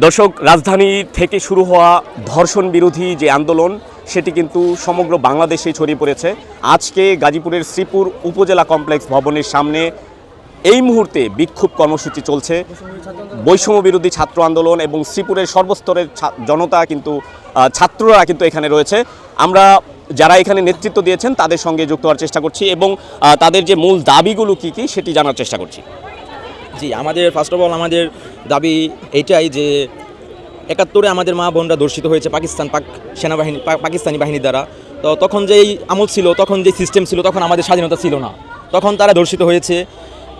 দর্শক, রাজধানী থেকে শুরু হওয়া ধর্ষণ বিরোধী যে আন্দোলন, সেটি কিন্তু সমগ্র বাংলাদেশে ছড়িয়ে পড়েছে। আজকে গাজীপুরের শ্রীপুর উপজেলা কমপ্লেক্স ভবনের সামনে এই মুহূর্তে বিক্ষোভ কর্মসূচি চলছে। বৈষম্য বিরোধী ছাত্র আন্দোলন এবং শ্রীপুরের সর্বস্তরের জনতা কিন্তু ছাত্ররা কিন্তু এখানে রয়েছে। আমরা যারা এখানে নেতৃত্ব দিয়েছেন, তাদের সঙ্গে যুক্ত হওয়ার চেষ্টা করছি এবং তাদের যে মূল দাবিগুলো কী কী, সেটি জানার চেষ্টা করছি। জি, আমাদের ফার্স্ট অফ অল আমাদের দাবি এইটাই যে একাত্তরে আমাদের মা বোনরা ধর্ষিত হয়েছে পাকিস্তান পাক সেনাবাহিনী পাকিস্তানি বাহিনীর দ্বারা। তো তখন যেই আমল ছিল, তখন যে সিস্টেম ছিল, তখন আমাদের স্বাধীনতা ছিল না। তখন তারা ধর্ষিত হয়েছে।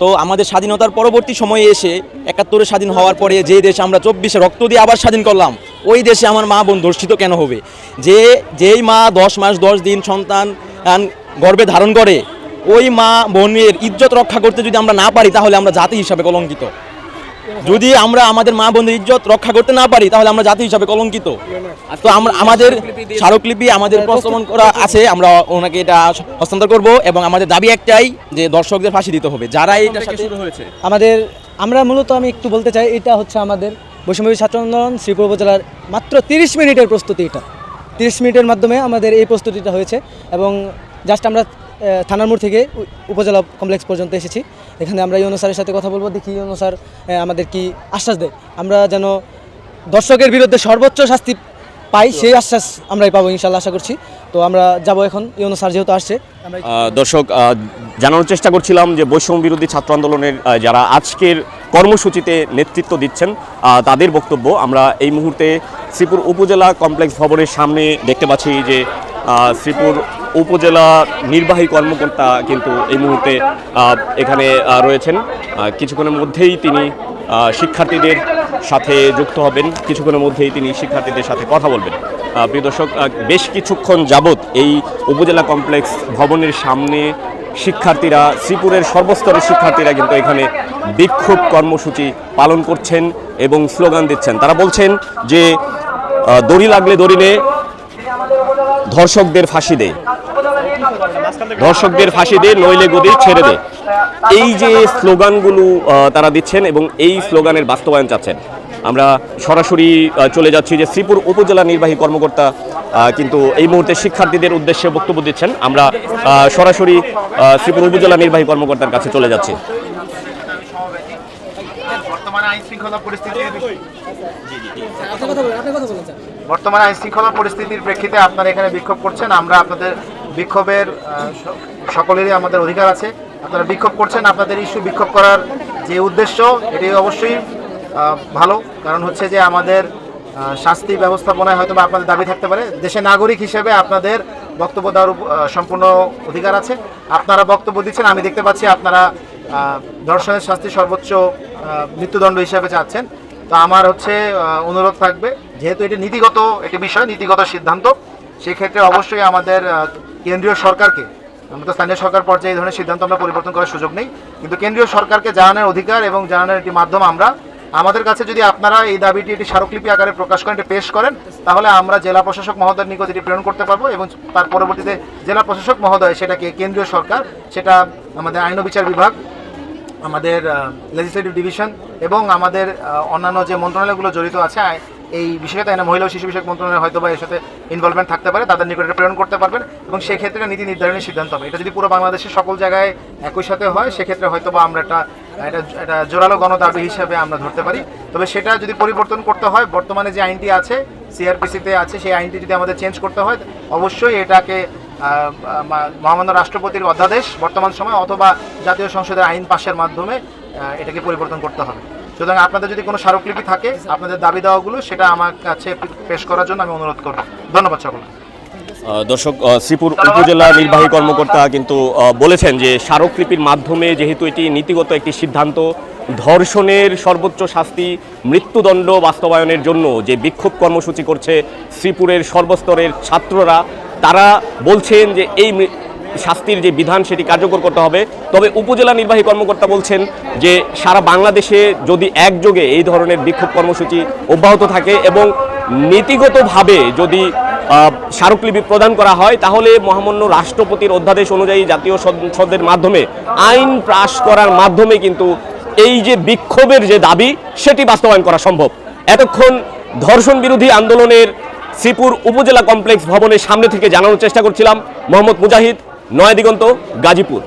তো আমাদের স্বাধীনতার পরবর্তী সময়ে এসে একাত্তরে স্বাধীন হওয়ার পরে যে দেশ আমরা চব্বিশে রক্ত দিয়ে আবার স্বাধীন করলাম, ওই দেশে আমার মা বোন ধর্ষিত কেন হবে? যে, যেই মা দশ মাস, দশ দিন সন্তান গর্ভে ধারণ করে ওই মা বোনের ইজ্জত রক্ষা করতে যদি আমরা না পারি তাহলে আমরা জাতি হিসাবে কলঙ্কিত। যদি আমরা আমাদের মা বোনের ইজ্জত রক্ষা করতে না পারি তাহলে আমরা জাতি হিসাবে কলঙ্কিত। তো আমরা আমাদের স্মারকলিপি আমাদের প্রস্তাবন করা আছে আমরা ওনাকে এটা হস্তান্তর করব এবং আমাদের দাবি একটাই যে দর্শকদের ফাঁসি দিতে হবে। যারা এইটার সাথে হয়েছে? আমাদের আমরা মূলত আমি একটু বলতে চাই এটা হচ্ছে আমাদের বৈষম্যী ছাত্র আন্দোলন শ্রীপুর উপজেলার মাত্র তিরিশ মিনিটের প্রস্তুতি এটা। তিরিশ মিনিটের মাধ্যমে আমাদের এই প্রস্তুতিটা হয়েছে এবং জাস্ট আমরা থানার মোড় থেকে উপজেলা কমপ্লেক্স পর্যন্ত এসেছি। এখানে আমরা ইউনো স্যারের সাথে কথা বলব দেখি ইউনো স্যার আমাদের কি আশ্বাস দেয়। আমরা যেন দর্শকের বিরুদ্ধে সর্বোচ্চ শাস্তি পাই সেই আশ্বাস আমরাই পাবো ইনশাল্লাহ আশা করছি। তো আমরা যাব এখন ইউনো স্যার যেহেতু আসছে। দর্শক জানানোর চেষ্টা করছিলাম যে বৈষম্য বিরোধী ছাত্র আন্দোলনের যারা আজকের কর্মসূচিতে নেতৃত্ব দিচ্ছেন তাদের বক্তব্য আমরা এই মুহূর্তে শ্রীপুর উপজেলা কমপ্লেক্স ভবনের সামনে দেখতে পাচ্ছি যে শ্রীপুর উপজেলা নির্বাহী কর্মকর্তা কিন্তু এই মুহূর্তে এখানে রয়েছেন। কিছুক্ষণের মধ্যেই তিনি শিক্ষার্থীদের সাথে যুক্ত হবেন। কিছুক্ষণের মধ্যেই তিনি শিক্ষার্থীদের সাথে কথা বলবেন। প্রিয় দর্শক বেশ কিছুক্ষণ যাবৎ এই উপজেলা কমপ্লেক্স ভবনের সামনে শিক্ষার্থীরা, শ্রীপুরের সর্বস্তরের শিক্ষার্থীরা কিন্তু এখানে বিক্ষোভ কর্মসূচি পালন করছেন এবং স্লোগান দিচ্ছেন। তারা বলছেন যে দড়ি লাগলে দড়ি নে, ধর্ষকদের ফাঁসি দে। ধর্ষকদের ফাঁসি দে নইলে গদি ছেড়ে দে। এই যে স্লোগানগুলো তারা দিচ্ছেন এবং এই স্লোগানের বাস্তবায়ন চাচ্ছেন। আমরা সরাসরি চলে যাচ্ছি যে শ্রীপুর উপজেলা নির্বাহী কর্মকর্তা কিন্তু এই মুহূর্তে শিক্ষার্থীদের উদ্দেশ্যে বক্তব্য দিচ্ছেন। আমরা সরাসরি শ্রীপুর উপজেলা নির্বাহী কর্মকর্তার কাছে চলে যাচ্ছি। বর্তমানে আইন শৃঙ্খলা পরিস্থিতির শৃঙ্খলা পরিস্থিতির প্রেক্ষিতে আপনারা এখানে বিক্ষোভ করছেন। আমরা আপনাদের বিক্ষোভের সকলেরই আমাদের অধিকার আছে। আপনারা বিক্ষোভ করছেন, আপনাদের ইস্যু বিক্ষোভ করার যে উদ্দেশ্য, এটি অবশ্যই ভালো। কারণ হচ্ছে যে আমাদের শাস্তি ব্যবস্থাপনায় হয়তো বা আপনাদের দাবি থাকতে পারে। দেশের নাগরিক হিসেবে আপনাদের বক্তব্য দেওয়ার সম্পূর্ণ অধিকার আছে। আপনারা বক্তব্য দিচ্ছেন, আমি দেখতে পাচ্ছি আপনারা ধর্ষণের শাস্তি সর্বোচ্চ মৃত্যুদণ্ড হিসেবে চাচ্ছেন। তো আমার হচ্ছে অনুরোধ থাকবে, যেহেতু এটি নীতিগত একটি বিষয়, নীতিগত সিদ্ধান্ত, সেক্ষেত্রে অবশ্যই আমাদের কেন্দ্রীয় সরকারকে, আমরা তো স্থানীয় সরকার পর্যায়ে এই ধরনের সিদ্ধান্ত আমরা পরিবর্তন করার সুযোগ নেই, কিন্তু কেন্দ্রীয় সরকারকে জানানোর অধিকার এবং জানানোর একটি মাধ্যম আমরা, আমাদের কাছে যদি আপনারা এই দাবিটি একটি স্মারকলিপি আকারে প্রকাশ করেন এটি পেশ করেন, তাহলে আমরা জেলা প্রশাসক মহোদয়ের নিকট এটি প্রেরণ করতে পারব এবং তার পরবর্তীতে জেলা প্রশাসক মহোদয় সেটাকে কেন্দ্রীয় সরকার, সেটা আমাদের আইন বিচার বিভাগ, আমাদের লেজিসলেটিভ ডিভিশন এবং আমাদের অন্যান্য যে মন্ত্রণালয়গুলো জড়িত আছে এই বিষয়ে তাই না? মহিলা ও শিশু বিষয়ক মন্ত্রণালয় হয়তো বা এর সাথে ইনভলভমেন্ট থাকতে পারে, তাদের নিকট প্রেরণ করতে পারবেন এবং সেক্ষেত্রে নীতি নির্ধারণের সিদ্ধান্ত হবে। এটা যদি পুরো বাংলাদেশের সকল জায়গায় একই সাথে হয়, সেক্ষেত্রে হয়তো বা আমরা একটা এটা এটা জোরালো গণদাবি হিসাবে আমরা ধরতে পারি। তবে সেটা যদি পরিবর্তন করতে হয়, বর্তমানে যে আইনটি আছে সিআরপিসিতে আছে, সেই আইনটি যদি আমাদের চেঞ্জ করতে হয়, অবশ্যই এটাকে মহামান্য রাষ্ট্রপতির অধ্যাদেশ বর্তমান সময় অথবা জাতীয় সংসদের আইন পাশের মাধ্যমে এটাকে পরিবর্তন করতে হবে। সুতরাং আপনাদের যদি কোনো স্মারকলিপি থাকে আপনাদের দাবি দাওয়াগুলো সেটা আমার কাছে পেশ করার জন্য আমি অনুরোধ করব। ধন্যবাদ সকলকে। দর্শক শ্রীপুর উপজেলা নির্বাহী কর্মকর্তা কিন্তু বলেছেন যে স্মারকলিপির মাধ্যমে যেহেতু এটি নীতিগত একটি সিদ্ধান্ত ধর্ষণের সর্বোচ্চ শাস্তি মৃত্যুদণ্ড বাস্তবায়নের জন্য যে বিক্ষোভ কর্মসূচি করছে শ্রীপুরের সর্বস্তরের ছাত্ররা তারা বলছেন যে এই শাস্তির যে বিধান সেটি কার্যকর করতে হবে। তবে উপজেলা নির্বাহী কর্মকর্তা বলছেন যে সারা বাংলাদেশে যদি একযোগে এই ধরনের বিক্ষোভ কর্মসূচি অব্যাহত থাকে এবং নীতিগতভাবে যদি স্মারকলিপি প্রদান করা হয়, তাহলে মহামান্য রাষ্ট্রপতির অধ্যাদেশ অনুযায়ী জাতীয় সংসদের মাধ্যমে, আইন পাশ করার মাধ্যমে কিন্তু এই যে বিক্ষোভের যে দাবি, সেটি বাস্তবায়ন করা সম্ভব। এতক্ষণ ধর্ষণ বিরোধী আন্দোলনের শ্রীপুর উপজেলা কমপ্লেক্স ভবনের সামনে থেকে জানানোর চেষ্টা করছিলাম। মোহাম্মদ মুজাহিদ নয়াদিগন্ত গাজীপুর।